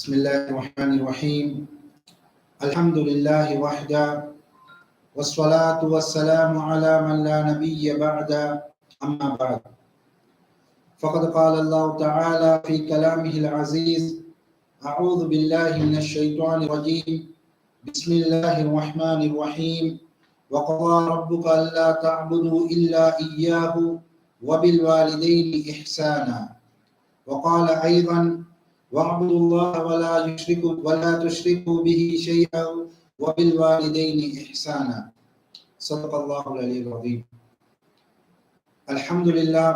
بسم الله الرحمن الرحيم. الحمد لله وحده والصلاة والسلام على من لا نبي بعد أما بعد. فقد قال الله تعالى في كلامه العزيز أعوذ بالله من الشيطان الرجيم. بسم الله الرحمن الرحيم. وقضى ربك ألا تعبدوا إلا إياه وبالوالدين إحسانا. وقال أيضا واعبدوا الله ولا يشركوا ولا تشركوا به شيئا وبالوالدين إحسانا صدق الله العلي العظيم الحمد لله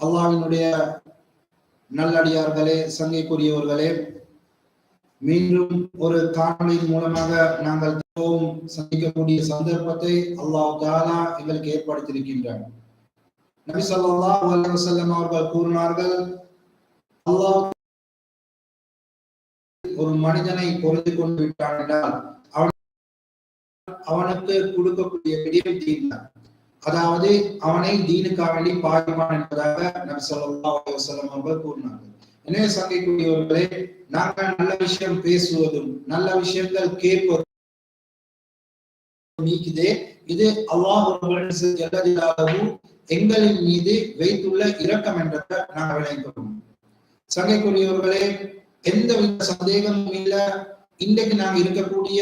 அல்லாஹ்வினுடைய நல்லடியார்களே சங்கைக்குரியவர்களே மீண்டும் ஒரு காணொலியின் மூலமாக நாங்கள் தினமும் சந்திக்கக்கூடிய சந்தர்ப்பத்தை அல்லாஹ் தாலா எங்களுக்கு ஏற்படுத்தியிருக்கின்றார் நபி ஸல்லல்லாஹு அலைஹி வஸல்லம் அவர்கள் கூறினார்கள் அல்லாஹ் ஒரு மனிதனை பொருந்து கொண்டு விட்டான் என்றால் அவன் அவனுக்கு கொடுக்கக்கூடிய விடியம் தீர்ந்தான் அதாவது அவனை தீனுக்காக வேண்டி பாய்ப்பான் என்பதாக நபி ஸல்லல்லாஹு அவர்கள் கூறினார்கள். எனவே சங்கைக்குரியவர்களே நாங்கள் நல்ல விஷயம் பேசுவதும் நல்ல விஷயங்கள் கேட்பதும் நீக்குதே. இது அல்லாஹ் எங்களின் மீது வைத்துள்ள இரக்கம் என்றதை நாங்கள் விளங்குகிறோம் சங்கைக்குரியவர்களே எந்த வித சந்தேகமும் இல்ல. இன்றைக்கு நாங்க இருக்கக்கூடிய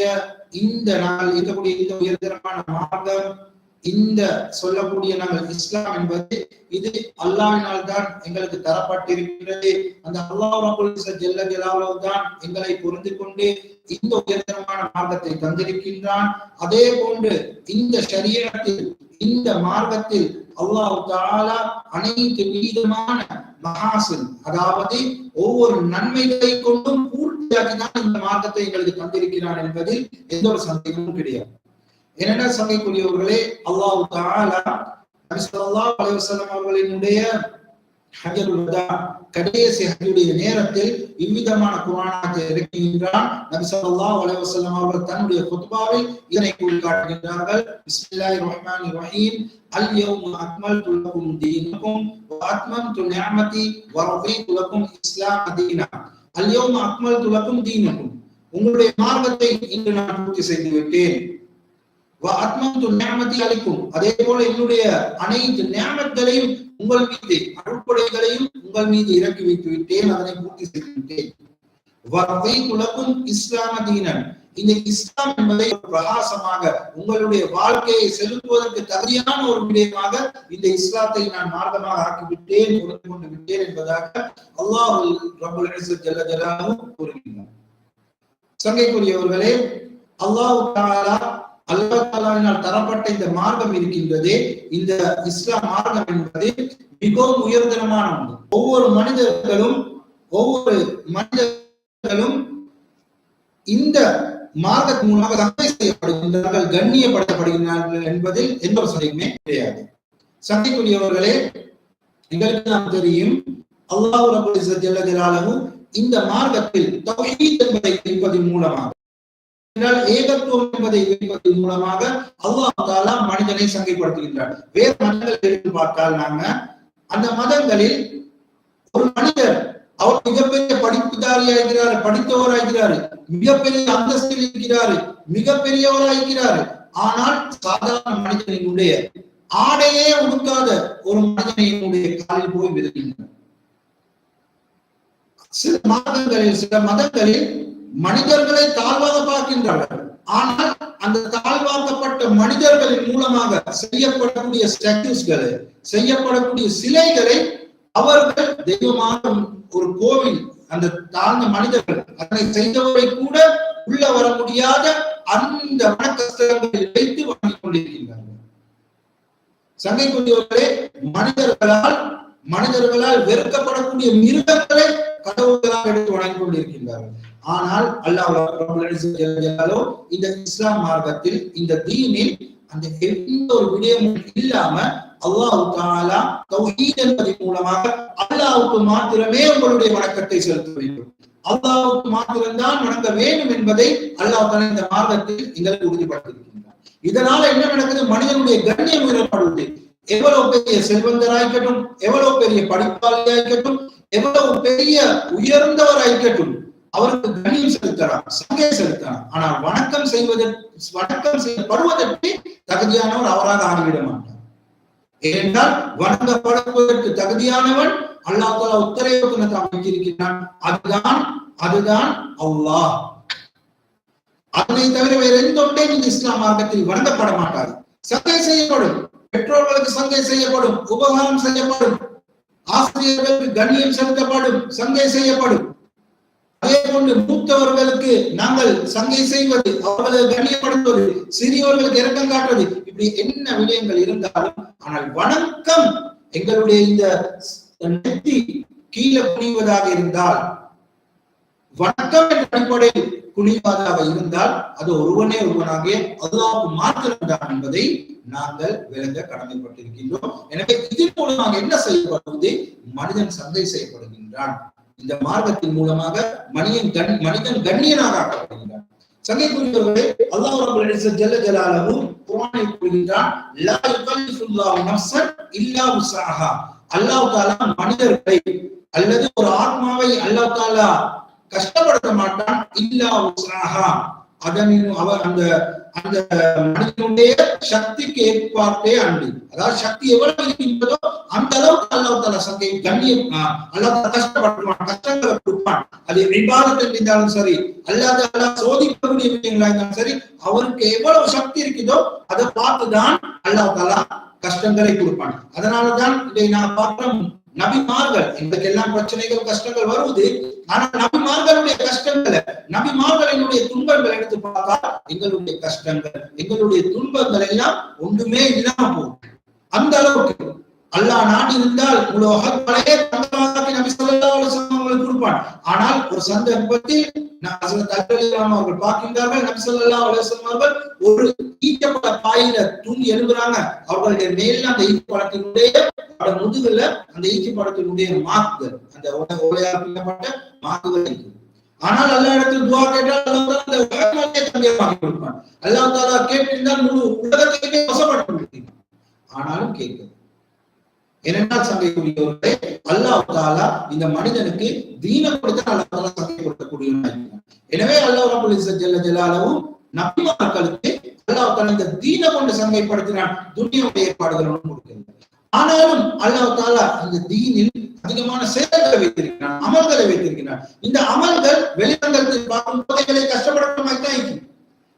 இந்த நாள் இருக்கக்கூடிய இந்த உயர்தரமான மார்க்கம் இந்த சொல்லக்கூடிய நாங்கள் இஸ்லாம் என்பது இது அல்லாவினால் தான் எங்களுக்கு தரப்பட்டிருக்கிறது. அந்த அல்லாஹ் ஜெல்ல தான் எங்களை புரிந்து கொண்டு இந்த உயர்தரமான மார்க்கத்தை தந்திருக்கின்றான். அதே போன்று இந்த சரீரத்தில் இந்த மார்க்கத்தில் அல்லாஹ் தாலா அனைத்து விதமான மகாசன் அதாவது ஒவ்வொரு நன்மைகளை கொண்டும் பூர்த்தியாக்கி தான் இந்த மார்க்கத்தை எங்களுக்கு தந்திருக்கிறான் என்பதில் எந்த ஒரு சந்தேகமும் கிடையாது. என்னென்ன சங்கைக்குரியவர்களே அல்லாஹ் தாலா நபிசல்லாஹ் அவர்களினுடைய ஹஜருல் வதா கடைசி ஹஜருடைய நேரத்தில் இவ்விதமான குர்ஆனத்தை இருக்கின்றான். நபி ஸல்லல்லாஹு அலைஹி வஸல்லம் அவர்கள் தன்னுடைய குத்பாவில் இதனை குறிக்காட்டுகின்றார்கள் பிஸ்மில்லாஹிர் ரஹ்மானிர் ரஹீம். அல் யௌம அக்மல்து லக்கும் தீனக்கும் வ அத்மம்து நிஅமதி வ ரதீது லக்கும் இஸ்லாம் தீனா. அல் யௌம அக்மல்து லக்கும் தீனக்கும். உங்களுடைய மார்க்கத்தை இன்று நான் பூர்த்தி செய்து விட்டேன். அத்மந்து நியமத்தை அளிக்கும் அதே போல என்னுடைய அனைத்து நியமங்களையும் உங்கள் மீது அருட்படைகளையும் உங்கள் மீது இறக்கி வைத்து விட்டேன் அதனை பூர்த்தி செய்து விட்டேன். வரதை இஸ்லாம தீனன். இந்த இஸ்லாம் என்பதை பிரகாசமாக உங்களுடைய வாழ்க்கையை செலுத்துவதற்கு தகுதியான ஒரு விடயமாக இந்த இஸ்லாத்தை நான் மார்க்கமாக ஆக்கிவிட்டேன் புரிந்து கொண்டு விட்டேன் என்பதாக அல்லாஹ் ஜல்ல ஜலாலும் கூறுகின்றார் சங்கைக்குரியவர்களே அல்லாஹு தாலா அல்லாஹாலினால் தரப்பட்ட இந்த மார்க்கம் இருக்கின்றது. இந்த இஸ்லாம் மார்க்கம் என்பது மிகவும் உயர்தனமான ஒன்று. ஒவ்வொரு மனிதர்களும் ஒவ்வொரு மனிதர்களும் இந்த மார்க்கத்தின் மூலமாக சந்தை செய்யப்படுகின்றார்கள் கண்ணியப்படுத்தப்படுகின்றார்கள் என்பதில் எந்த ஒரு சந்தேகமே கிடையாது. சந்தைக்குரியவர்களே எங்களுக்கு நாம் தெரியும் அல்லாஹ் ரபுல்லாலும் இந்த மார்க்கத்தில் தௌஹீத் என்பதை வைப்பதன் மூலமாக ஏகத்துவம் என்பதை விதிப்பதன் மூலமாக அல்லாஹ் தாலா மனிதனை சங்கைப்படுத்துகின்றார் வேறு மதங்கள் எடுத்து பார்த்தால் நாங்க அந்த மதங்களில் ஒரு மனிதர் அவர் மிகப்பெரிய படிப்புதாரியாகிறார் படித்தவராகிறாரு மிகப்பெரிய அந்தஸ்தில் இருக்கிறாரு மிகப்பெரியவராகிறாரு. ஆனால் சாதாரண மனிதனினுடைய ஆடையே உடுக்காத ஒரு மனிதனினுடைய காலில் போய் விதைக்கின்றனர் சில மாதங்களில் சில மதங்களில் மனிதர்களை தாழ்வாக பார்க்கின்றார்கள் ஆனால் அந்த தாழ்வாக்கப்பட்ட மனிதர்களின் மூலமாக செய்யப்படக்கூடிய ஸ்டாச்சுஸ்களை செய்யப்படக்கூடிய சிலைகளை அவர்கள் தெய்வமாக ஒரு கோவில் அந்த தாழ்ந்த மனிதர்கள் அதனை செய்தவரை கூட உள்ள வர முடியாத அந்த வணக்கஸ்தலங்களில் வைத்து வாங்கிக் கொண்டிருக்கின்றார்கள். சங்கைக்குரியவர்களே மனிதர்களால் மனிதர்களால் வெறுக்கப்படக்கூடிய மிருகங்களை கடவுள்களாக எடுத்து வணங்கிக் கொண்டிருக்கின்றார்கள். ஆனால் அல்லாஹ் இந்த இஸ்லாம் மார்க்கத்தில் இந்த தீனில் அந்த எந்த ஒரு விடயமும் இல்லாம அல்லாஹு தாலா தௌஹீத் என்பதன் மூலமாக அல்லாஹுக்கு மாத்திரமே உங்களுடைய வணக்கத்தை செலுத்த வேண்டும். அல்லாஹுக்கு மாத்திரம்தான் வணங்க வேண்டும் என்பதை அல்லாஹ் தாலா இந்த மார்க்கத்தில் எங்களுக்கு உறுதிப்படுத்தியிருக்கின்றார் இதனால என்ன நடக்குது? மனிதனுடைய கண்ணியம் உயரப்படுவது எவ்வளவு பெரிய செல்வந்தராய்க்கட்டும் எவ்வளவு பெரிய படிப்பாளியாய்க்கட்டும் எவ்வளவு பெரிய உயர்ந்தவராய்க்கட்டும் அவருக்கு கண்ணியம் செலுத்தலாம் சங்கை செலுத்தலாம். ஆனால் வணக்கம் செய்வதற்கு வணக்கம் செய்யப்படுவதற்கு தகுதியானவர் அவராக ஆகிவிட மாட்டார். ஏனென்றால் வணங்கப்படுவதற்கு தகுதியானவன் அல்லாஹ் தாலா உத்தரவுக்கு அமைச்சிருக்கிறான் அதுதான் அதுதான் அல்லாஹ். அதனை தவிர வேற எந்த ஒன்றே நீங்க இஸ்லாம் மார்க்கத்தில் வணங்கப்பட மாட்டாது. சங்கை செய்யப்படும் பெற்றோர்களுக்கு சங்கை செய்யப்படும் உபகாரம் செய்யப்படும் ஆசிரியர்களுக்கு கண்ணியம் செலுத்தப்படும் சங்கை செய்யப்படும். அதே போன்று மூத்தவர்களுக்கு நாங்கள் சங்கை செய்வது அவர்களை கண்ணியப்படுத்துவது சிறியவர்களுக்கு இறக்கம் காட்டுவது இப்படி என்ன விடயங்கள் இருந்தாலும் ஆனால் வணக்கம் எங்களுடைய இந்த நெத்தி கீழே குனிவதாக இருந்தால் வணக்கம் என்ற அடிப்படையில் குனிவதாக இருந்தால் அது ஒருவனே ஒருவனாக அல்லாவுக்கு மாத்திரம்தான் என்பதை நாங்கள் விளங்க கடமைப்பட்டிருக்கின்றோம். எனவே இதன் மூலமாக என்ன செய்யப்படுவது? மனிதன் சந்தை செய்யப்படுகின்றான். இந்த மார்க்கத்தின் மூலமாக மனிதன் கண் மனிதன் கண்ணியனாக ஆக்கப்படுகின்றான். சங்கைக்குரியவர்களே அல்லாஹ் ரப்பல் ஜல்ல ஜலாலஹு குர்ஆனில் கூறுகின்றான் லா யுகல்லிஃபுல்லாஹு நஃப்ஸன் இல்லா உஸ்ஸாஹா. அல்லாஹ் தஆலா மனிதர்களை அல்லது ஒரு ஆத்மாவை அல்லாஹ் தஆலா கஷ்டப்படுத்த மாட்டான் இல்லா உஸ்ஸாஹா. அதனின் அவர் அந்த அந்த மனிதனுடைய சக்திக்கு ஏற்பாட்டே அன்பு. அதாவது சக்தி எவ்வளவு இருக்கின்றதோ அந்த அளவுக்கு அல்லா தலா சங்கை கண்ணியம் அல்லா தாலா கஷ்டப்படுவான் கஷ்டங்களை கொடுப்பான். அது விவாதத்தில் இருந்தாலும் சரி அல்லாத சோதிக்கக்கூடிய விஷயங்களா இருந்தாலும் சரி அவருக்கு எவ்வளவு சக்தி இருக்குதோ அதை பார்த்துதான் அல்லாஹ் தலா கஷ்டங்களை கொடுப்பான். அதனாலதான் இதை நான் பார்க்கிறோம் நபிமார்கள் எங்களுக்கு பிரச்சனைகள் கஷ்டங்கள் வருவது ஆனா நபிமார்களுடைய கஷ்டங்களை நபிமார்களினுடைய துன்பங்கள் எடுத்து பார்த்தா எங்களுடைய கஷ்டங்கள் எங்களுடைய துன்பங்கள் எல்லாம் ஒன்றுமே இல்லாம போகும் அந்த அளவுக்கு அல்லாஹ் நாடி இருந்தால் உலகத்திலே தங்கமாக்கி நபி சொல்லா அலைஹி வஸல்லம் கொடுப்பான். ஆனால் ஒரு சந்தர்ப்பத்தில் ஹஜ்ரத் அலி அவர்கள் பார்க்கின்றார்கள். நபி சொல்லா அலைஹி அவர்கள் ஒரு ஈட்டப்பட பாயில தூங்கி எழும்புறாங்க அவர்களுடைய மேல அந்த ஈட்டப்படத்தினுடைய அவருடைய முதுகுல அந்த ஈட்டப்படத்தினுடைய மாக்குகள் அந்த ஓலையால் பின்னப்பட்ட மாக்குகள் இருக்குது ஆனால் அல்லா இடத்தில் துவா கேட்டால் அல்லாஹ் அந்த உலகத்தையே தம்பியமாக்கி கொடுப்பான். அல்லாஹ் தாலா கேட்டிருந்தால் முழு உலகத்தையுமே வசப்பட்டு விடுவான் ஆனாலும் கேட்கிறது இரண்டாம் சந்தைக்குரியவர்களே அல்லாஹ் தாலா இந்த மனிதனுக்கு தீன கொடுத்த அல்லாஹ் தாலா கொடுக்கக்கூடியவனாக எனவே அல்லாஹ் ரபுல் ஜல்ல ஜலாலவும் நபிமார்களுக்கு அல்லாஹ் தாலா இந்த தீன கொண்டு சந்தைப்படுத்தினான் துனியாவுடைய ஏற்பாடுகளும் கொடுக்கிறது ஆனாலும் அல்லாஹ் தாலா இந்த தீனில் அதிகமான செயல்களை வைத்திருக்கிறான் அமல்களை வைத்திருக்கிறான். இந்த அமல்கள் வெளிரங்கத்தில் பார்க்கும் போது எங்களை கஷ்டப்படுற தான் இருக்கும்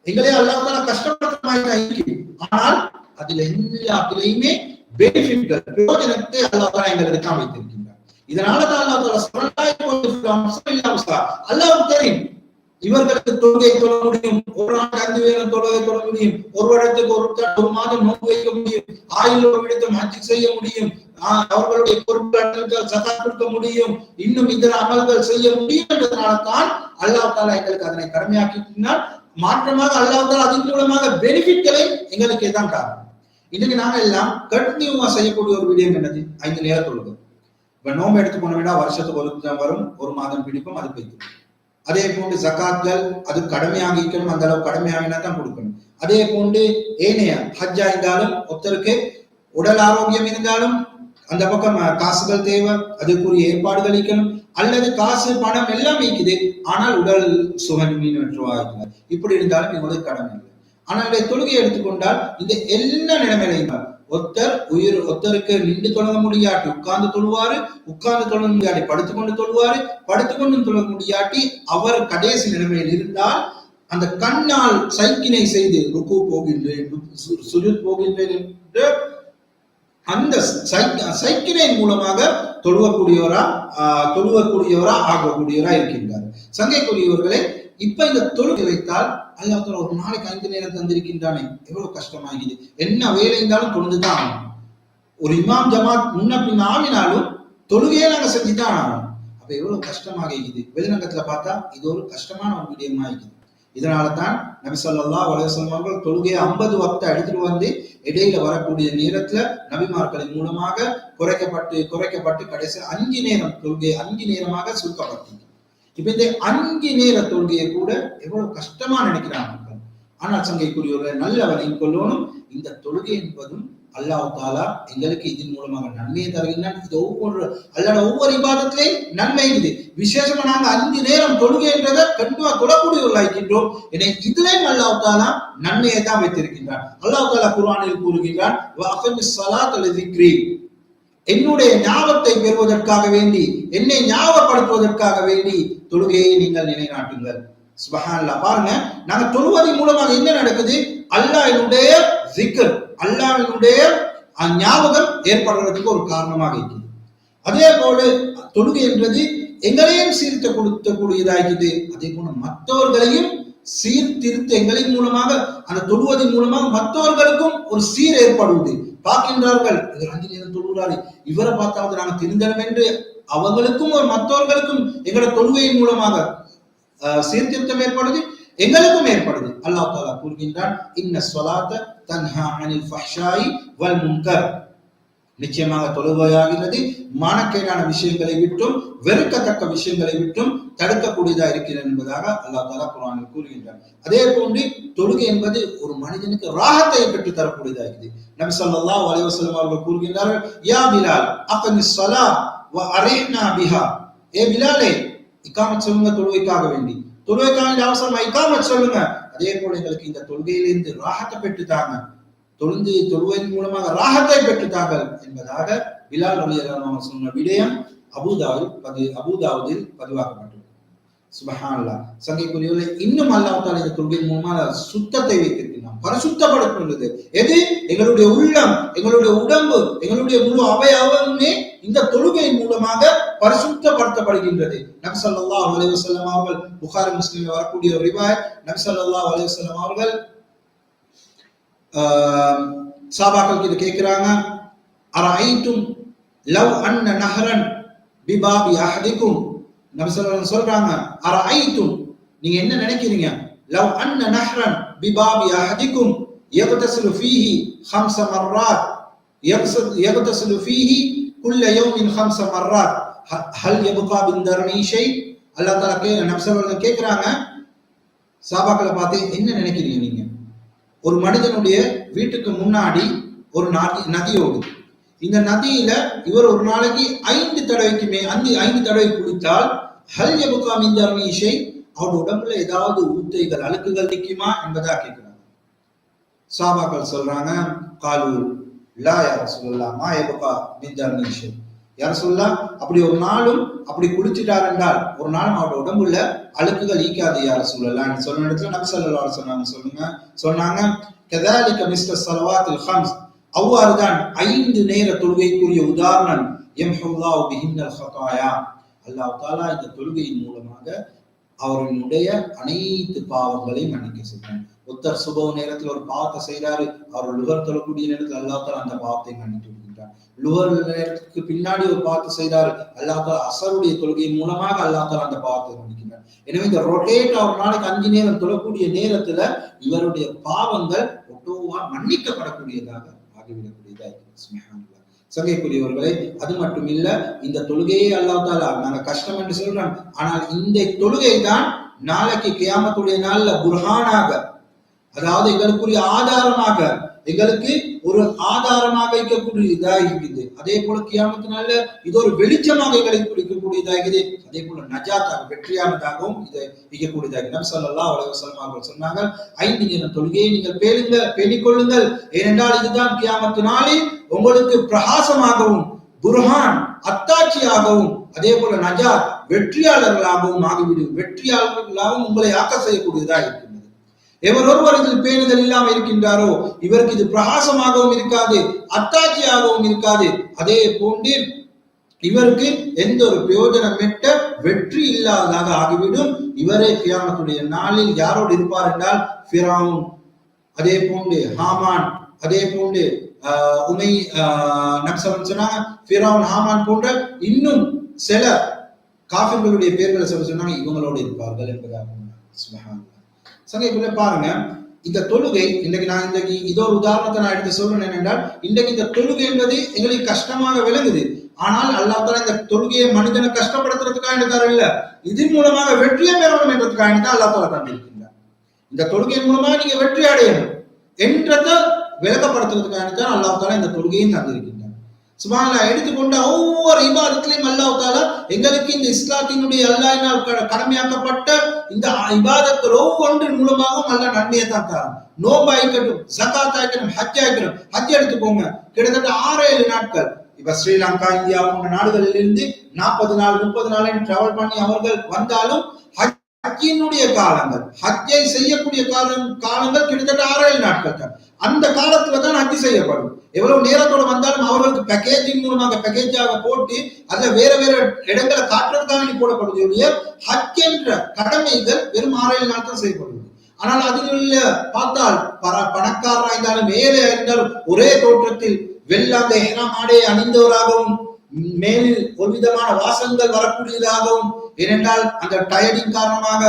எங்களை அல்லாஹ் தாலா கஷ்டப்படுற தான் இருக்கும் ஆனால் அதுல எல்லாத்திலையுமே பெனிஃபிட்கள் பிரயோஜனத்தை அல்லாஹ் எங்களுக்கு காமித்திருக்கின்றார் இதனால தான் அல்லாஹ் அல்லாஹ் தெரியும் இவர்களுக்கு தொழுகை தொழ முடியும். ஒரு நாள் ஐந்து வேலை தொழுகை தொழ முடியும். ஒரு வருடத்துக்கு ஒரு ஒரு மாதம் நோக்கு வைக்க முடியும். ஆயுள் ஒரு விடத்தம் ஹஜ் செய்ய முடியும். அவர்களுடைய பொருட்கள் சதா கொடுக்க முடியும். இன்னும் இதர அமல்கள் செய்ய முடியும் என்றதுனால தான் அல்லாஹ் தாலா எங்களுக்கு அதனை கடமையாக்கினால் மாற்றமாக அல்லாஹ் தாலா அதன் மூலமாக பெனிஃபிட்களை எங்களுக்கு தான் காரணம் இன்னைக்கு நாங்க எல்லாம் கண்டினியூவா செய்யக்கூடிய ஒரு விடயம் என்னது? ஐந்து நேர தொழுகை இப்ப நோம்பு எடுத்து போன வருஷத்துக்கு ஒரு வரும் ஒரு மாதம் பிடிக்கும் அது போய்க்கும் அதே போன்று ஜக்காத்கள் அது கடமையாக இருக்கணும் அந்த அளவு கடமையாகினா தான் கொடுக்கணும். அதே போன்று ஏனைய ஹஜ்ஜா இருந்தாலும் ஒருத்தருக்கு உடல் ஆரோக்கியம் இருந்தாலும் அந்த பக்கம் காசுகள் தேவை அதுக்குரிய ஏற்பாடுகள் இருக்கணும் அல்லது காசு பணம் எல்லாம் இருக்குது ஆனால் உடல் சுகன்மீனற்றவா இருக்கிறார் இப்படி இருந்தாலும் இவங்களுக்கு கடமை இல்லை. ஆனால் தொழுகை எடுத்துக்கொண்டால் இந்த எல்லா நிலைமையிலையும் ஒருத்தர் உயிர் ஒருத்தருக்கு நின்று தொடங்க முடியாட்டி உட்கார்ந்து தொழுவாரு உட்கார்ந்து தொழ முடியாட்டி படுத்துக்கொண்டு தொழுவாரு படுத்துக்கொண்டு தொழ முடியாட்டி அவர் கடைசி நிலைமையில் இருந்தால் அந்த கண்ணால் சைக்கினை செய்து ருக்கு போகின்றேன் சுஜுத் போகின்றேன் என்று அந்த சைக்கினை மூலமாக தொழுவக்கூடியவரா தொழுவக்கூடியவரா ஆகக்கூடியவரா இருக்கின்றார். சங்கைக்குரியவர்களை இப்ப இந்த தொழுகை வைத்தால் அல்லாஹ் ஒரு நாளைக்கு அஞ்சு நேரம் தந்திருக்கின்றானே? எவ்வளவு கஷ்டமாகிது. என்ன வேலை இருந்தாலும் தொழுந்துதான் ஆகும் ஒரு இமாம் ஜமாத் முன்ன பின் ஆவினாலும் தொழுகையே நாங்க செஞ்சுதான் ஆகணும். அப்ப எவ்வளவு கஷ்டமாக இருக்குது வெளிநங்கத்துல பார்த்தா இது ஒரு கஷ்டமான ஒரு விடயமா இருக்குது இதனால தான் நபி சொல்லா வலசம் அவர்கள் தொழுகையை ஐம்பது வக்த எடுத்துட்டு வந்து இடையில வரக்கூடிய நேரத்துல நபிமார்களின் மூலமாக குறைக்கப்பட்டு குறைக்கப்பட்டு கடைசி அஞ்சு நேரம் தொழுகை அஞ்சு நேரமாக சுருக்கப்பட்டது இப்ப இந்த அஞ்சு நேர தொழுகையை கூட எவ்வளவு கஷ்டமா நினைக்கிறாங்க ஆனால் சங்கைக்குரியவர்கள் நல்ல வழியில் கொள்ளணும். இந்த தொழுகை என்பதும் அல்லாஹ் தாலா எங்களுக்கு இதன் மூலமாக நன்மையை தருகின்றான். இது ஒவ்வொரு அல்லாட ஒவ்வொரு விவாதத்திலே நன்மை இது விசேஷமா நாங்க அஞ்சு நேரம் தொழுகைன்றதை கண்டிப்பா தொழக்கூடியவர்களாகின்றோம் என இதுலயும் அல்லாஹ் தாலா நன்மையை தான் வைத்திருக்கின்றான். அல்லாஹ் தாலா குர்ஆனில் கூறுகின்றான் "வஅகிமிஸ் ஸலாத்த என்னுடைய ஞாபகத்தை பெறுவதற்காக வேண்டி என்னை ஞாபகப்படுத்துவதற்காக வேண்டி தொழுகையை நீங்கள் நிலைநாட்டுங்கள். சுபஹானல்லாஹ். பாருங்க நாங்க தொழுவதன் மூலமாக என்ன நடக்குது? அல்லாஹினுடைய ஜிக்கர் அல்லாஹினுடைய ஞாபகம் ஏற்படுறதுக்கு ஒரு காரணமாக இருக்குது. அதே போல தொழுகை என்றது எங்களையும் சீர்த்த கொடுத்தக்கூடியதாகிறது அதே போல மற்றவர்களையும் சீர்திருத்த எங்களின் மூலமாக அந்த தொழுவதன் மூலமாக மற்றவர்களுக்கும் ஒரு சீர் ஏற்படுவது. பார்க்கின்றார்கள். இவர் அஞ்சு நேரம் தொழுகிறாரு இவரை பார்த்தாவது நாங்கள் திருந்தனம் என்று அவங்களுக்கும் ஒரு மற்றவர்களுக்கும் எங்களோட தொழுகையின் மூலமாக அஹ், சீர்திருத்தம் ஏற்படுது எங்களுக்கும் ஏற்படுது. அல்லாஹ் தாலா கூறுகின்றான் இன்ன சொலாத்த தன்ஹா அனில் ஃபஹ்ஷாயி வல் முன்கர். நிச்சயமாக தொழுகையாகிறது. மானக்கேடான விஷயங்களை விட்டும் வெறுக்கத்தக்க விஷயங்களை விட்டும் தடுக்கக்கூடியதா இருக்கிறது என்பதாக அல்லாஹ் தாலா குரானில் கூறுகின்றார் அதே போன்று தொழுகை என்பது ஒரு மனிதனுக்கு ராகத்தை பெற்று தரக்கூடியதா இருக்குது. நபி சொல்லா அலைஹி அவர்கள் கூறுகின்றார்கள் யா பிலால் அக்மிஸ் ஸலா வ அரேனா பிஹா. ஏ பிலாலே இக்காமத் சொல்லுங்க தொழுகைக்காக வேண்டி. தொழுகைக்காக அவசரமா இக்காமத் சொல்லுங்க. அதே போல எங்களுக்கு இந்த தொழுகையிலிருந்து ராகத்தை பெற்று தாங்க தொழுந்து தொழுவதன் மூலமாக ராகத்தை பெற்றுட்டார்கள் என்பதாக பிலால் அலியலான சொன்ன விடயம் அபுதாவில் பதி அபுதாவுதில் பதிவாக்கப்பட்டது. சுபஹான்லா சங்கைக்குரியவர்கள் இன்னும் அல்லாஹ் இந்த தொழுகையின் மூலமாக சுத்தத்தை வைத்திருக்கிறான் பரிசுத்தப்படுத்துள்ளது எது? எங்களுடைய உள்ளம் எங்களுடைய உடம்பு எங்களுடைய முழு அவயவமே இந்த தொழுகையின் மூலமாக பரிசுத்தப்படுத்தப்படுகின்றது. நபி அல்லாஹ் அலைவசல்லம் அவர்கள் புகார் முஸ்லீம் வரக்கூடிய ஒரு ரிவாயத் நபி ஸல்லல்லாஹு அலைஹி அவர்கள் சாபாக்கள் கிட்ட கேட்கிறாங்க அரைத்தும் லவ் அன்ன நஹரன் பிபாபி அஹதிக்கும் நபி ஸல்லல்லாஹு அலைஹி சொல்றாங்க அரைத்தும் நீங்க என்ன நினைக்கிறீங்க லவ் அன்ன நஹரன் பிபாபி அஹதிக்கும் يغتسل فيه خمس مرات يغسل يغتسل فيه كل يوم خمس مرات ه- هل يبقى من درني شيء அல்லாஹ் தஆலா கே நபி ஸல்லல்லாஹு அலைஹி கேக்குறாங்க சாபாக்களை பார்த்து என்ன நினைக்கிறீங்க நீங்க ஒரு மனிதனுடைய வீட்டுக்கு முன்னாடி ஒரு நதி நதி ஓடுது. இந்த நதியில இவர் ஒரு நாளைக்கு ஐந்து தடவைக்கு மே அஞ்சு ஐந்து தடவை குடித்தால் ஹல் எபுகா மிந்த இஷை? அவருடைய உடம்புல ஏதாவது ஊத்தைகள் அழுக்குகள் நிற்குமா என்பதா கேட்கிறாங்க. சாபாக்கள் சொல்றாங்க காலு லா சொல்லலாம் மா எபுகா மிந்த இஷை? யார சொல்லலாம்? அப்படி ஒரு நாளும் அப்படி குளிச்சிட்டார் என்றால் ஒரு நாளும் அவரோட உடம்புல அழுக்குகள் ஈக்காது யார சொல்லலாம்? சொன்ன இடத்துல நபி ஸல்லல்லாஹு சொன்னாங்க சொல்லுங்க. சொன்னாங்க கதாலிக மிஸ்டர் சலவாத் ஹம்ஸ். அவ்வாறுதான் ஐந்து நேர தொழுகைக்குரிய உதாரணம் ஹவுலா பிஹின்னல் ஹதாயா அல்லாஹ் தாலா இந்த தொழுகையின் மூலமாக அவருடைய அனைத்து பாவங்களையும் மன்னிக்க செய்கிறான் ஒருத்தர் சுப நேரத்தில் ஒரு பாவத்தை செய்கிறாரு அவர் லுகர் தொழக்கூடிய நேரத்தில் அல்லாஹ் அந்த பாவத்தை மன்னித்து லுகர் நேரத்துக்கு பின்னாடி ஒரு பார்த்து செய்தார் அல்லாஹ் அசருடைய தொழுகையின் மூலமாக அல்லாஹ் அந்த பாவத்தை மன்னிக்கின்றார் எனவே இந்த ரொட்டேட் ஒரு நாளைக்கு அஞ்சு நேரம் தொழக்கூடிய நேரத்துல இவருடைய பாவங்கள் ஒட்டோவா மன்னிக்கப்படக்கூடியதாக ஆகிவிடக்கூடியதாக இருக்கிறது. சுப்ஹானல்லாஹ். அது மட்டும் இல்ல இந்த தொழுகையே அல்லாத்தால நாங்க கஷ்டம் என்று சொல்றோம் ஆனால் இந்த தொழுகை தான் நாளைக்கு கியாமத்துடைய நாள்ல புர்ஹானாக அதாவது எங்களுக்குரிய ஆதாரமாக எங்களுக்கு ஒரு ஆதாரமாக இருக்கக்கூடியதா இருக்குது அதே போல கியாமத்தினால இது ஒரு வெளிச்சமாக எங்களுக்கு இருக்கக்கூடியதா அதே போல நஜாத்தாக வெற்றியானதாகவும் இதை வைக்கக்கூடியதாக நம் சொல்லலாம் அலைஹி வஸல்லம் சொன்னாங்க ஐந்து நேரம் தொழுகையை நீங்கள் பேருங்க பேணிக் கொள்ளுங்கள் ஏனென்றால் இதுதான் கியாமத்து உங்களுக்கு பிரகாசமாகவும் புர்ஹான் அத்தாட்சியாகவும் அதே போல நஜாத் வெற்றியாளர்களாகவும் ஆகிவிடும். வெற்றியாளர்களாகவும் உங்களை ஆக்க செய்யக்கூடியதாக எவர் ஒருவர் இதில் பேணுதல் இல்லாமல் இருக்கின்றாரோ இவருக்கு இது பிரகாசமாகவும் இருக்காது அத்தாட்சியாகவும் இருக்காது. அதே போன்று இவருக்கு எந்த ஒரு பிரயோஜனமிட்ட வெற்றி இல்லாததாக ஆகிவிடும். இவரே கியாமத்துடைய நாளில் யாரோடு இருப்பார் என்றால் ஃபிரௌன். அதே போன்று ஹாமான். அதே போன்று ஆஹ், உமை ஆஹ், சொன்னாங்க ஃபிரௌன் ஹாமான் போன்ற இன்னும் சில காஃபிர்களுடைய பேர்களை சொல்ல சொன்னாங்க இவங்களோடு இருப்பார்கள் என்பதாக சுபஹானல்லாஹ். சங்கைக்குள்ள பாருங்க. இந்த தொழுகை இன்னைக்கு நான் இன்றைக்கு இதோ ஒரு உதாரணத்தை நான் எடுத்து சொல்றேன் என்னென்றால் இன்றைக்கு இந்த தொழுகை என்பது எங்களுக்கு கஷ்டமாக விளங்குது. ஆனால் அல்லாஹ் இந்த தொழுகையை மனிதனை கஷ்டப்படுத்துறதுக்காக தரவில்லை. இதன் மூலமாக வெற்றியை பெறணும் என்றதுக்காக தான் அல்லாஹ் தந்திருக்கின்றார். இந்த தொழுகையின் மூலமாக நீங்க வெற்றி அடையணும் என்றதை விளக்கப்படுத்துறதுக்காக தான் அல்லாத்தால இந்த தொழுகையும் தந்திருக்கின்றார். சுபானல்லா எடுத்துக்கொண்ட ஒவ்வொரு இபாதத்திலையும் அல்லாஹ் எங்களுக்கு இந்த இஸ்லாத்தினுடைய அல்லாஹினால் கடமையாக்கப்பட்ட இந்த இபாதத்தில் ஒவ்வொன்றின் மூலமாகவும் அல்ல நன்மையை தான் தரும் நோம்பு ஆயிக்கட்டும் ஜக்காத் ஆயிக்கணும் ஹஜ் ஆயிக்கணும் ஹஜ் எடுத்துக்கோங்க. கிட்டத்தட்ட ஆறு ஏழு நாட்கள். இப்ப ஸ்ரீலங்கா இந்தியா போன்ற நாடுகளில் இருந்து நாற்பது நாள் முப்பது நாள் டிராவல் பண்ணி அவர்கள் வந்தாலும் ஹஜ் ஹஜ்ஜினுடைய காலங்கள் ஹஜ்ஜை செய்யக்கூடிய காலம் காலங்கள் கிட்டத்தட்ட ஆறு ஏழு நாட்கள் தான். அந்த காலத்துல தான் ஹஜ்ஜி செய்யப்படும். எவ்வளவு நேரத்தோட வந்தாலும் அவர்களுக்கு பேக்கேஜிங் மூலமாக பேக்கேஜாக போட்டு அதுல வேற வேற இடங்களை காட்டுறதுக்காக வேண்டி போடப்படுது ஹஜ் என்ற கடமைகள் வெறும் ஆறு ஏழு நாள் தான் செய்யப்படுது. ஆனால் அதில் பார்த்தால் பர பணக்காரராக இருந்தாலும் மேலே இருந்தாலும் ஒரே தோற்றத்தில் வெள்ளாந்த எஹ்ராம் ஆடை அணிந்தவராகவும் மேல் ஒரு விதமான வாசங்கள் வரக்கூடியதாகவும் ஏனென்றால் அந்த டயரின் காரணமாக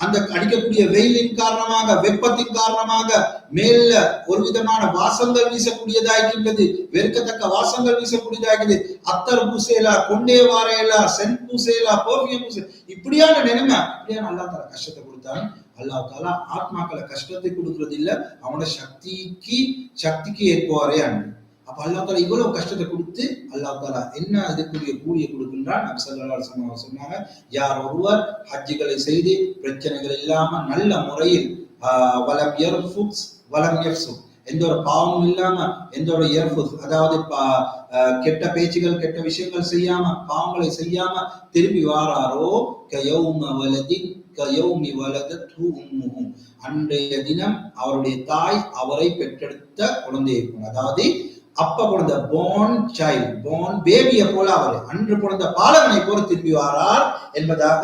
அந்த அடிக்கக்கூடிய வெயிலின் காரணமாக வெப்பத்தின் காரணமாக மேல ஒரு விதமான வாசங்கள் வீசக்கூடியதாகின்றது வெறுக்கத்தக்க வாசங்கள் வீசக்கூடியதாகிறது அத்தர் பூசேலா கொண்டே வாரையிலா சென் பூசேலா பர்ஃபியூம் பூசே இப்படியான நிலைமை இப்படியான அல்லா தர கஷ்டத்தை கொடுத்தாலும் அல்லாஹ் தாலா ஆத்மாக்களை கஷ்டத்தை கொடுக்கறது இல்லை அவனோட சக்திக்கு சக்திக்கு ஏற்பவாரே அன்று அப்ப அல்லாத்தாலா இவ்வளவு கஷ்டத்தை கொடுத்து அல்லாஹ் தாலா என்ன இதுக்குரிய கூலியை கொடுக்கின்றான்? நபி சொன்னாங்க யார் ஒருவர் ஹஜ்ஜுகளை செய்து பிரச்சனைகள் இல்லாம நல்ல முறையில் ஆஹ், வலம் யர்ஃபுஸ் வலம் யஃப்சுக் எந்த ஒரு பாவமும் இல்லாம எந்த ஒரு யர்ஃபுஸ் அதாவது கெட்ட பேச்சுகள் கெட்ட விஷயங்கள் செய்யாம பாவங்களை செய்யாம திரும்பி வாராரோ? கயௌம வலதி கயௌமி வலத தூமுகும் அன்றைய தினம் அவருடைய தாய் அவரை பெற்றெடுத்த குழந்தையை அதாவது அப்ப பிறந்த போன் சைல்ட் போன் பேபியை போல அவர். அன்று பிறந்த பாலகனை போல திரும்பி வாரார் என்பதாக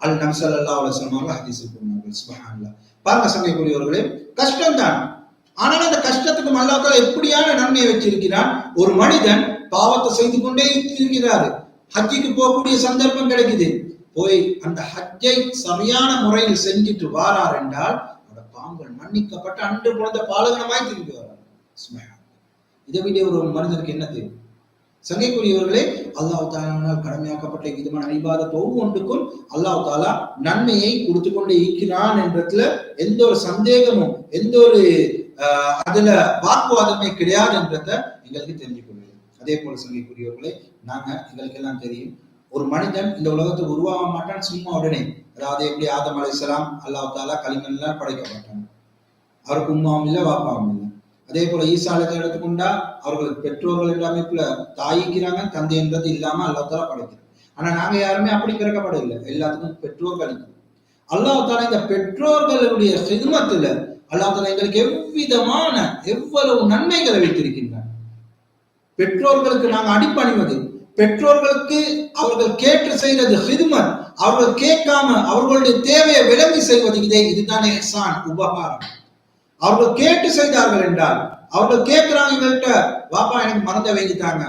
அல் நபி ஸல்லல்லாஹு அலைஹி ஹதீஸில் சொன்னார்கள் பாருங்க சங்கைக்குரியவர்களே கஷ்டம் தான் ஆனால் அந்த கஷ்டத்துக்கு அல்லாக்கள் எப்படியான நன்மையை வச்சிருக்கிறான்? ஒரு மனிதன் பாவத்தை செய்து கொண்டே இருக்கிறாரு. ஹஜ்ஜிக்கு போகக்கூடிய சந்தர்ப்பம் கிடைக்குது. போய் அந்த ஹஜ்ஜை சரியான முறையில் செஞ்சுட்டு வாரார் என்றால் அந்த பாம்பு மன்னிக்கப்பட்ட அன்று பிறந்த பாலகனமாய் திரும்பி வரார் இதை விட ஒரு மனிதனுக்கு என்ன தேவை சங்கைக்குரியவர்களே அல்லாஹ் தாலானால் கடமையாக்கப்பட்ட விதமான இபாதத் ஒவ்வொன்றுக்கும் அல்லாஹ் தாலா நன்மையை கொடுத்து கொண்டே இருக்கிறான் என்றதுல எந்த ஒரு சந்தேகமும் எந்த ஒரு அதுல வாக்குவாதமே கிடையாது என்றத எங்களுக்கு தெரிஞ்சுக்கொள்ள அதே போல சங்கைக்குரியவர்களே நாங்க எங்களுக்கு எல்லாம் தெரியும். ஒரு மனிதன் இந்த உலகத்துக்கு உருவாக மாட்டான் சும்மா உடனே. அதாவது எப்படி ஆதம் அலைஹிஸ்ஸலாம் அல்லாஹ் தாலா களிமண்லாம் மாட்டான் அவருக்கு உம்மாவும் இல்லை வாப்பாவும் இல்லை. அதே போல ஈசாலத்தை எடுத்துக்கொண்டா அவர்களுக்கு பெற்றோர்கள் என்ற அமைப்புல தாயிக்கிறாங்க தந்தை என்றது இல்லாம அல்லாத்தால தாலா ஆனா நாங்க யாருமே அப்படி பிறக்கப்படவில்லை. எல்லாத்துக்கும் பெற்றோர்கள் இருக்கிறோம் இந்த பெற்றோர்களுடைய ஹிதமத்துல அல்லாத்தால எங்களுக்கு எவ்விதமான எவ்வளவு நன்மைகளை வைத்திருக்கின்றன. பெற்றோர்களுக்கு நாங்க அடிப்பணிவது பெற்றோர்களுக்கு அவர்கள் கேட்டு செய்வது ஹிதுமத் அவர்கள் கேட்காம அவர்களுடைய தேவையை விளங்கி செய்வது இதே இதுதானே சான் உபகாரம். அவர்கள் கேட்டு செய்தார்கள் என்றால் அவர்கள் கேட்கிறாங்க இவர்கிட்ட வாப்பா எனக்கு மறந்த வைங்கிட்டாங்க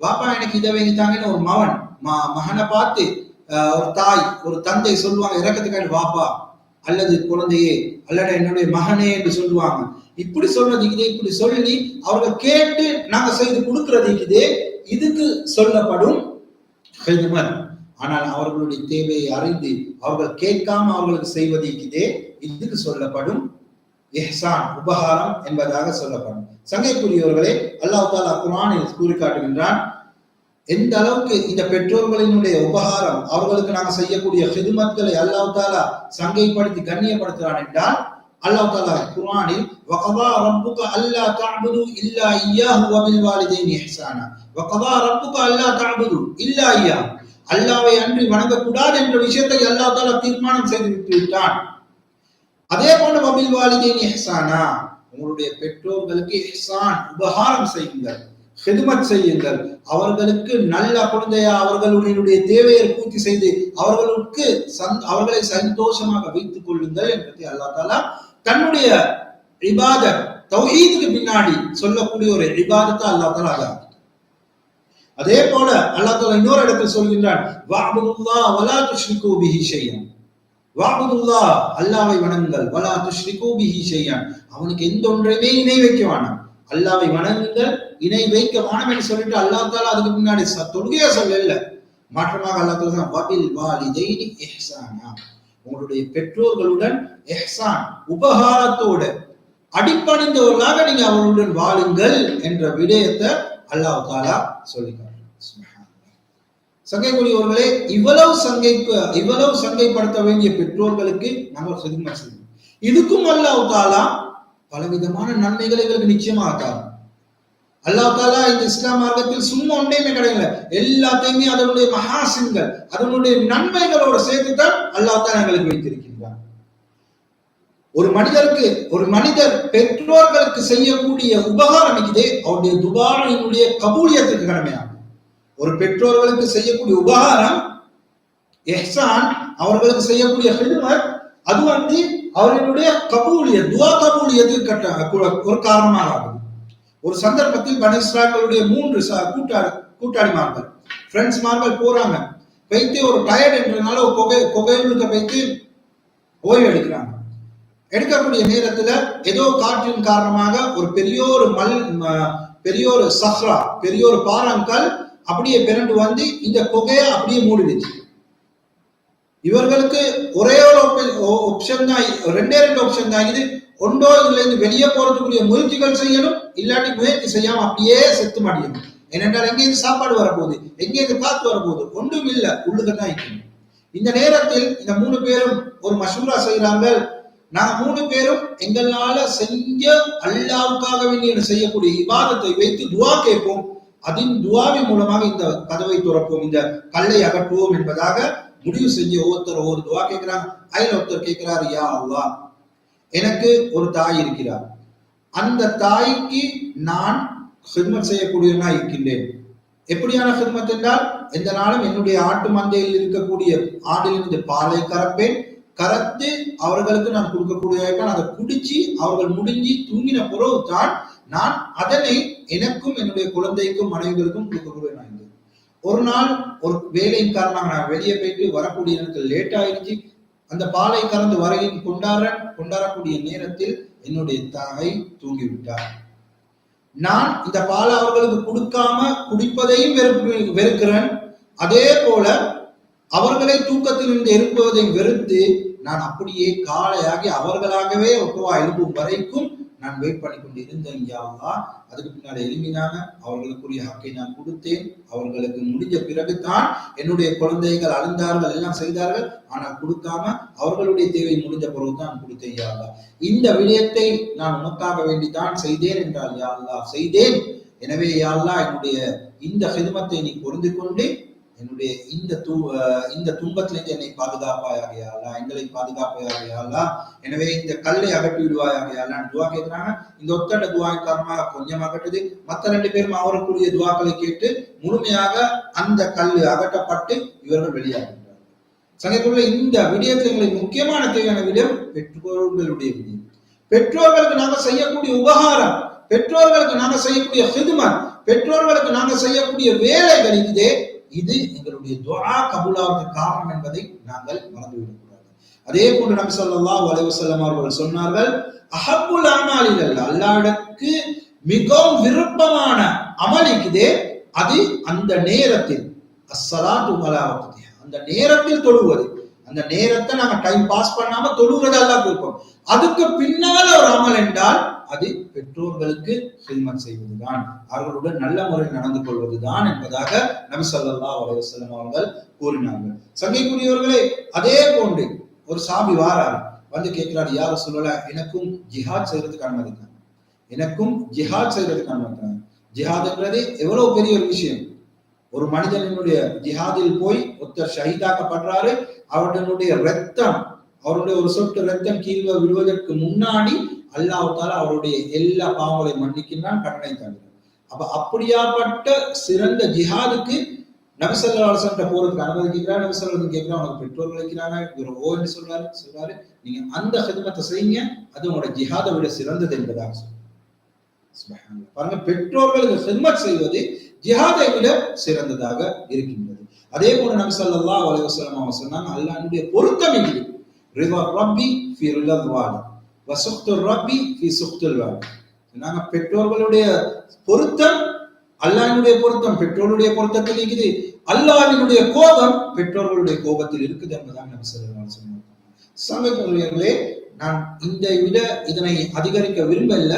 வாப்பா எனக்கு இதை வைங்கிட்டாங்கன்னு ஒரு மகன் ம- மகனை பார்த்து ஒரு தாய் ஒரு தந்தை சொல்லுவாங்க இறக்கத்துக்காண்டி வாப்பா அல்லது குழந்தையே அல்லது என்னுடைய மகனே என்று சொல்லுவாங்க. இப்படி சொல்றது இதே இப்படி சொல்லி அவர்கள் கேட்டு நாங்க செய்து கொடுக்கறது இதே இதுக்கு சொல்லப்படும் ஹெதுமன் ஆனால் அவர்களுடைய தேவையை அறிந்து அவர்கள் கேட்காம அவர்களுக்கு செய்வது இதுக்கு சொல்லப்படும் இஹ்சான் உபகாரம் என்பதாக சொல்லப்படும். சங்கைக்குரியவர்களே அல்லாஹ் தாலா குரானில் கூறி காட்டுகின்றான் எந்த அளவுக்கு இந்த பெற்றோர்களினுடைய உபகாரம் அவர்களுக்கு நாங்கள் செய்யக்கூடிய ஹிதுமத்களை அல்லாஹ் தாலா சங்கைப்படுத்தி கண்ணியப்படுத்துகிறான் என்றால் அல்லாஹ் தாலா குரானில் வகவா ரப்புக அல்லா தஅபுது இல்லா இய்யாஹு வ பில் வாலிதைனி இஹ்சானா. வகவா ரப்புக அல்லா தஅபுது இல்லா இய்யாஹு அல்லாவை அன்றி வணங்கக்கூடாது என்ற விஷயத்தை அல்லாஹ் தாலா தீர்மானம் செய்து விட்டு விட்டான் அதே போல மபில் வாலிதைனி இஹ்சானா உங்களுடைய பெற்றோர்களுக்கு இஹ்சான் உபகாரம் செய்யுங்கள் ஹெதுமத் செய்யுங்கள். அவர்களுக்கு நல்ல குழந்தையா அவர்களுடைய தேவையை பூர்த்தி செய்து அவர்களுக்கு சந் அவர்களை சந்தோஷமாக வைத்துக் கொள்ளுங்கள் என்பதை அல்லாஹ் தாலா தன்னுடைய இபாத தௌஹீதுக்கு பின்னாடி சொல்லக்கூடிய ஒரு இபாதத்தை அல்லாஹ் தாலா அதான் அதே போல அல்லா தாலா இன்னொரு இடத்தில் சொல்கின்றான் வாபுதுல்லா அல்லாவை வணங்குங்கள். வலா துஷ்ரிகு பிஹி அவனுக்கு எந்த ஒன்றையுமே இணை வைக்க வேணாம். அல்லாவை வணங்குங்கள் இணை வைக்க வேணாம் என்று சொல்லிட்டு அல்லாஹ் தாலா அதுக்கு முன்னாடி ச- தொழுகையா சொல்லல. மாற்றமாக அல்லாஹ் தாலா சொல்றான், வபில் வாலிதைனி எஹ்சானா உங்களுடைய பெற்றோர்களுடன் எஹ்சான் உபகாரத்தோட அடிப்பணிந்தவர்களாக நீங்க அவர்களுடன் வாழுங்கள் என்ற விடயத்தை அல்லாஹ் தாலா சொல்லிக்காரு. சங்கைக்குரியவர்களே இவ்வளவு சங்கை இவ்வளவு சங்கைப்படுத்த வேண்டிய பெற்றோர்களுக்கு நாங்கள் செதுமை செய்வோம் இதுக்கும் அல்லாஹ் தாலா பலவிதமான நன்மைகளை எங்களுக்கு நிச்சயமாக தாரும் அல்லாஹ் தாலா இந்த இஸ்லாம் மார்க்கத்தில் சும்மா ஒன்றையுமே கிடையாது. எல்லாத்தையுமே அதனுடைய மகாசின்கள் அதனுடைய நன்மைகளோட சேர்த்து தான் அல்லாஹ் தாலா எங்களுக்கு வைத்திருக்கின்றார். ஒரு மனிதருக்கு ஒரு மனிதர் பெற்றோர்களுக்கு செய்யக்கூடிய உபகாரம் இதே அவருடைய துபாரனுடைய கபூலியத்துக்கு கடமையாகும். ஒரு பெற்றோர்களுக்கு செய்யக்கூடிய உபகாரம் எஹ்சான் அவர்களுக்கு செய்யக்கூடிய ஹிதுமத் அது வந்து அவர்களுடைய கபூலிய துவா கபூலியத்துக்கு கட்ட ஒரு காரணமாக ஆகும் ஒரு சந்தர்ப்பத்தில் பனிஸ்ராக்களுடைய மூன்று கூட்டாளி கூட்டாளிமார்கள் ஃப்ரெண்ட்ஸ் மார்கள் போறாங்க. வைத்து ஒரு டயர்ட் என்றனால ஒரு புகை கொகைகளுக்கு வைத்து ஓய்வு எடுக்கிறாங்க. எடுக்கக்கூடிய நேரத்துல ஏதோ காற்றின் காரணமாக ஒரு பெரிய ஒரு மல் பெரிய ஒரு சஹ்ரா பெரிய ஒரு பாறாங்கல் அப்படியே பிறண்டு வந்து இந்த கொகையை அப்படியே மூடிடுச்சு. இவர்களுக்கு ஒரே ஒரு ஆப்ஷன் தான் ரெண்டே ரெண்டு ஆப்ஷன் தான் இது ஒன்றோ இதுலேருந்து வெளியே போறதுக்குரிய முயற்சிகள் செய்யணும் இல்லாட்டி முயற்சி செய்யாமல் அப்படியே செத்து மாட்டேங்குது ஏனென்றால் எங்கேருந்து சாப்பாடு வரப்போகுது? எங்கேருந்து காத்து வரப்போகுது? ஒன்றும் இல்லை உள்ளுக்கு தான் இருக்கணும். இந்த நேரத்தில் இந்த மூணு பேரும் ஒரு மசூரா செய்கிறாங்க நாங்க மூணு பேரும் எங்களால செஞ்ச அல்லாவுக்காக வேண்டிய செய்யக்கூடிய விவாதத்தை வைத்து துவா கேட்போம். அதன் துவாவின் மூலமாக இந்த கதவை துறப்போம் இந்த கல்லை அகற்றுவோம் என்பதாக முடிவு செஞ்சு ஒவ்வொருத்தர் ஒவ்வொரு துவா கேட்கிறாங்க. அதில் ஒருத்தர் கேட்கிறார் யா அல்லா எனக்கு ஒரு தாய் இருக்கிறார். அந்த தாய்க்கு நான் ஹித்மத் செய்யக்கூடியவனா இருக்கின்றேன். எப்படியான ஹித்மத் என்றால் எந்த நாளும் என்னுடைய ஆட்டு மந்தையில் இருக்கக்கூடிய ஆண்டிலிருந்து பாலை கறப்பேன். கறத்து அவர்களுக்கு நான் கொடுக்கக்கூடிய அதை குடிச்சு அவர்கள் முடிஞ்சு தூங்கின பிறகு தான் நான் அதனை எனக்கும் என்னுடைய குழந்தைக்கும் மனைவிகளுக்கும் கொடுக்கக்கூடிய நான் ஒரு நாள் ஒரு வேலையின் காரணமாக நான் வெளியே போயிட்டு வரக்கூடிய நேரத்தில் லேட் ஆயிடுச்சு அந்த பாலை கலந்து வரையின் கொண்டாட கொண்டாடக்கூடிய நேரத்தில் என்னுடைய தாயை தூங்கிவிட்டார். நான் இந்த பாலை அவர்களுக்கு கொடுக்காம குடிப்பதையும் வெறுப்பு வெறுக்கிறேன். அதே போல அவர்களை தூக்கத்தில் இருந்து எழுப்புவதை வெறுத்து நான் அப்படியே காலையாகி அவர்களாகவே ஒப்புவா எழுப்பும் வரைக்கும் நான் வெயிட் பண்ணி கொண்டு இருந்தேன் யாவா அதுக்கு பின்னாடி எழுப்பினாங்க அவர்களுக்குரிய ஹக்கை நான் கொடுத்தேன். அவர்களுக்கு முடிஞ்ச பிறகுதான் என்னுடைய குழந்தைகள் அழுந்தார்கள் எல்லாம் செய்தார்கள். ஆனால் கொடுக்காம அவர்களுடைய தேவை முடிஞ்ச பிறகுதான் கொடுத்தேன் யாவா இந்த விடயத்தை நான் உனக்காக வேண்டித்தான் செய்தேன் என்றால் யாவா செய்தேன். எனவே யாழ்லா என்னுடைய இந்த ஹிதமத்தை நீ பொருந்து கொண்டு என்னுடைய இந்த தூ இந்த துன்பத்திலிருந்து என்னை பாதுகாப்பாயாகையாளா? எங்களை பாதுகாப்பாயாகையாளா? எனவே இந்த கல்லை அகட்டி விடுவாயாகையாளான்னு துவா கேட்கிறாங்க. இந்த ஒத்தண்ட துவா காரணமாக கொஞ்சம் அகட்டுது மற்ற ரெண்டு பேரும் அவருக்குரிய துவாக்களை கேட்டு முழுமையாக அந்த கல் அகட்டப்பட்டு இவர்கள் வெளியாகின்றார்கள். சங்கத்துள்ள இந்த விடயத்தை முக்கியமான தேவையான விடயம் பெற்றோர்களுடைய விடயம். பெற்றோர்களுக்கு நாங்கள் செய்யக்கூடிய உபகாரம் பெற்றோர்களுக்கு நாங்கள் செய்யக்கூடிய ஹிதுமன் பெற்றோர்களுக்கு நாங்கள் செய்யக்கூடிய வேலைகள் இதே இது எங்களுடைய துவா கபுலாவுக்கு காரணம் என்பதை நாங்கள் மறந்துவிடக்கூடாது. அதே போன்று நபி சொல்லா வலைவசல்லம் அவர்கள் சொன்னார்கள் அகப்புல் அமாலிகள் அல்லாடக்கு மிகவும் விருப்பமான அமலிக்குதே அது அந்த நேரத்தில். அஸ்ஸலாத்து மலாவத்தி அந்த நேரத்தில் தொழுவது. அந்த நேரத்தை நாங்க டைம் பாஸ் பண்ணாம தொழுகிறதா தான் விருப்பம். அதுக்கு பின்னால ஒரு அமல் என்றால் அது பெற்றோர்களுக்கு ஹில்மத் செய்வதுதான். அவர்களுடன் நல்ல முறையில் நடந்து கொள்வதுதான் என்பதாக நபி சொல்லா அலைவசல்லம் அவர்கள் கூறினார்கள். சங்கைக்குரியவர்களே அதே போன்று ஒரு சாமி வாரார். வந்து கேட்கிறார் யார சொல்லல எனக்கும் ஜிஹாத் செய்யறதுக்கு அனுமதிங்க எனக்கும் ஜிஹாத் செய்யறதுக்கு அனுமதிக்கிறாங்க ஜிஹாத்ன்றது எவ்வளவு பெரிய ஒரு விஷயம். ஒரு மனிதனுடைய ஜிஹாதில் போய் ஒருத்தர் ஷஹீதாக்கப்படுறாரு அவர்களுடைய ரத்தம் அவருடைய ஒரு சொட்டு ரத்தம் கீழே விடுவதற்கு முன்னாடி அல்லாஹால அவருடைய எல்லா பாவங்களை மன்னிக்கின்றான் கடனை தருகிறான். அப்ப அப்படியாப்பட்ட சிறந்த ஜிஹாதுக்கு நபிசல்லாசன் போறதுக்கு அனுமதிக்கிறார் நபிசல்லா கேட்கிறான் உனக்கு பெற்றோர்கள் வைக்கிறாங்க இவர் ஓ என்று சொல்றாரு சொல்றாரு. நீங்க அந்த ஹிதமத்தை செய்யுங்க அது உங்களோட ஜிஹாதை விட சிறந்தது என்பதாக சொல்றாங்க பாருங்க பெற்றோர்களுக்கு ஹிதமத் செய்வது ஜிஹாதை விட சிறந்ததாக இருக்கின்றது. அதே போல நபி சல்லா அலைவசலம் அவங்க சொன்னாங்க அல்லாஹனுடைய பொருத்தம் இல்லை ரிவா ரப்பி ஃபி ரிலல் வசுக்துல் ரப்பி ஃபி சுக்துல் வாலி பெற்றோர்களுடைய பொருத்தம் அல்லாஹினுடைய பொருத்தம் பெற்றோருடைய பொருத்தத்தில் இருக்குது. அல்லாஹ்வினுடைய கோபம் பெற்றோர்களுடைய கோபத்தில் இருக்குது என்பதாக நம்ம ஸல்லல்லாஹு அலைஹி சமயங்களே நான் இந்த விட இதனை அதிகரிக்க விரும்பல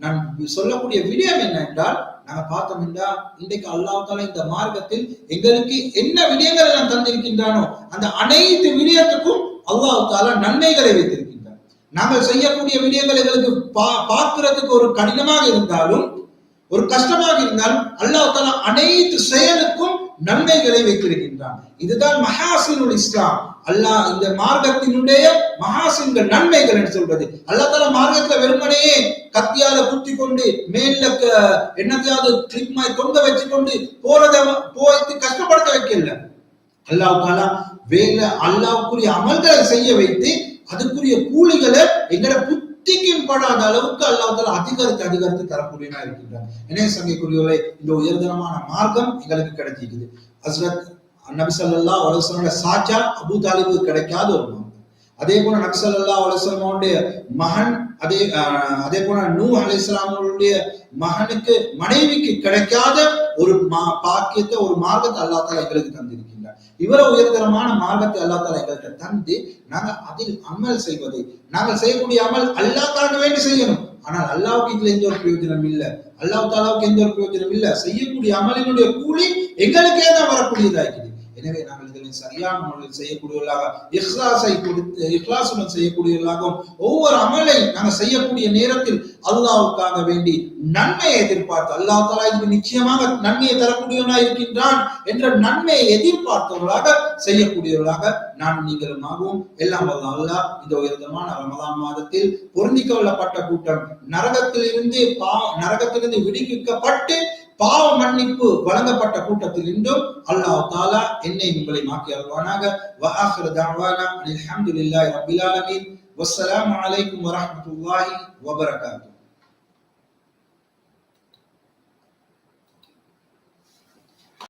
நான் சொல்லக்கூடிய விடயம் என்ன என்றால் நாங்க பார்த்தோம் என்றால் இன்றைக்கு அல்லாஹால இந்த மார்க்கத்தில் எங்களுக்கு என்ன விடயங்களை நான் தந்திருக்கின்றானோ அந்த அனைத்து விடயத்துக்கும் அல்லாஹ் நன்மைகளை வைத்திருக்கின்றார் நாங்கள் செய்யக்கூடிய விடயங்கள் எங்களுக்கு பா பார்க்கறதுக்கு ஒரு கடினமாக இருந்தாலும் ஒரு கஷ்டமாக இருந்தாலும் அல்லாஹ் தாலா அனைத்து செயலுக்கும் நன்மைகளை வைத்திருக்கின்றான். இதுதான் மஹாசினுல் இஸ்லாம். அல்லாஹ் இந்த மார்க்கத்தினுடைய மகாசின்கள் நன்மைகள் என்று சொல்றது. அல்லா தால மார்க்கத்துல வெறுமனையே கத்தியால குத்தி கொண்டு மேல என்னத்தையாவது கிளிப்மாய் தொங்க வச்சு கொண்டு போறத போய்த்து கஷ்டப்படுத்த வைக்கல. அல்லாஹ் தாலா வேலை அல்லாவுக்குரிய அமல்களை செய்ய வைத்து அதுக்குரிய கூலிகளை எங்கட புத்திக்கும் படாத அளவுக்கு அல்லாஹால அதிகரித்து அதிகரித்து தரக்கூடியனா இருக்கின்றார் இணைய சங்கைக்குரியவர்களை இந்த உயர்தனமான மார்க்கம் எங்களுக்கு கிடைச்சிருக்குது. ஹஸ்ரத் நபிசல்லா வலசனோட சாச்சா அபு தாலிபுக்கு கிடைக்காத ஒரு மார்க்கம். அதே போல நக்சல்லா வலசனோடைய மகன் அதே அதே போல நூ அலி இஸ்லாமுடைய மகனுக்கு மனைவிக்கு கிடைக்காத ஒரு மா பாக்கியத்தை ஒரு மார்க்கத்தை அல்லா எங்களுக்கு தந்திருக்கின்றார் இவ்வளவு உயர்தரமான மார்க்கத்தை அல்லா தாலா எங்கள்கிட்ட தந்து நாங்க அதில் அமல் செய்வது. நாங்கள் செய்யக்கூடிய அமல் அல்லாக்காக வேண்டி செய்யணும். ஆனால் அல்லாவுக்கு இதுல எந்த ஒரு பிரயோஜனம் இல்லை. அல்லாஹ் தாலாவுக்கு எந்த ஒரு பிரயோஜனம் இல்லை. செய்யக்கூடிய அமலினுடைய கூலி எங்களுக்கே தான் வரக்கூடியதாகிறது எனவே நாங்கள் இதனை சரியான முறையில் செய்யக்கூடியவர்களாக இஹ்லாஸை கொடுத்து இஹ்லாசுடன் செய்யக்கூடியவர்களாகவும் ஒவ்வொரு அமலை நாங்கள் செய்யக்கூடிய நேரத்தில் அல்லாவுக்காக வேண்டி நன்மையை எதிர்பார்த்து அல்லா தலா இதுக்கு நிச்சயமாக நன்மையை தரக்கூடியவனா இருக்கின்றான் என்ற நன்மையை எதிர்பார்த்தவர்களாக செய்யக்கூடியவர்களாக நான் நீங்களுமாகவும் எல்லாம் வல்ல அல்லா இந்த உயர்ந்தமான ரமதான் மாதத்தில் பொருந்திக்கொள்ளப்பட்ட கூட்டம் நரகத்திலிருந்து பா நரகத்திலிருந்து விடுவிக்கப்பட்டு பாவ மன்னிப்பு வழங்கப்பட்ட கூட்டத்தில் இன்றும் அல்லாஹ் தாலா என்னை உங்களை மாக்கி அருள்வானாக. வஆஹிரு தாவானா அல்ஹம்துலில்லாஹி ரப்பில் ஆலமீன். வஸ்ஸலாமு அலைக்கும் வரஹ்மத்துல்லாஹி வபரகாத்துஹு